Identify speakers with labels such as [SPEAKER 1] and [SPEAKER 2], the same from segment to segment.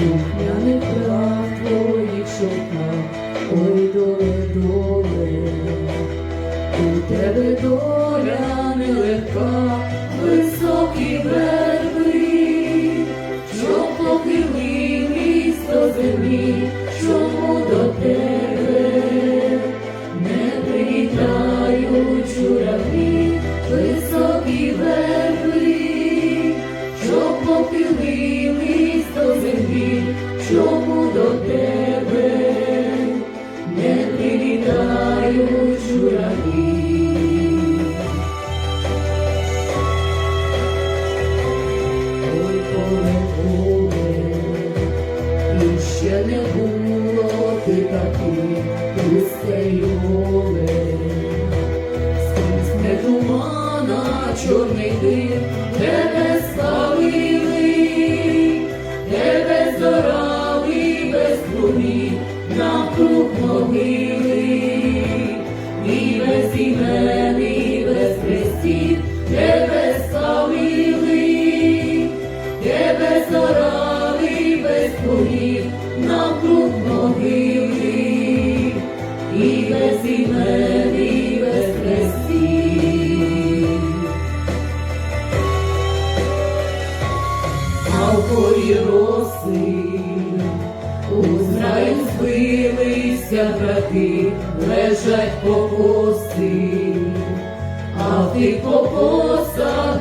[SPEAKER 1] Духмяних прав твоїх шовках, ой, доле, доле, у тебе доля нелегка, пустей воле. Скрізь не тумана, чорний дим, тебе славили, тебе без трубі, навкруг могили, і без імен, без хрестів, тебе славили, тебе зорали без навкруг брати, лежать покоси, а в тих покосах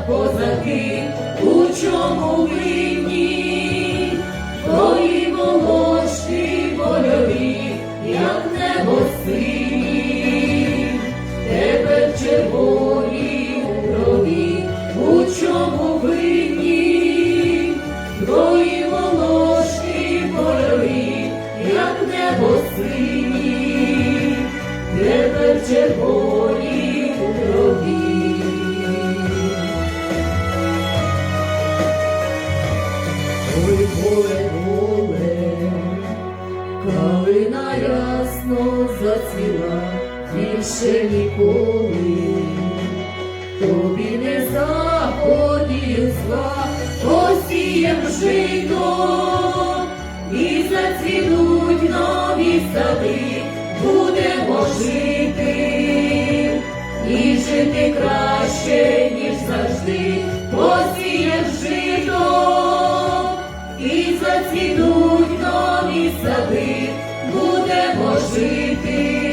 [SPEAKER 1] тебе в червоній крові. Ой, поле, поле, калина ясно зацвіла, більше ніколи, тобі не заходів зла, посієм жито, і зацвітуть нові сади, будемо жити, і жити краще, ніж завжди, посієм жито. І зацвітуть нові сади, будемо жити,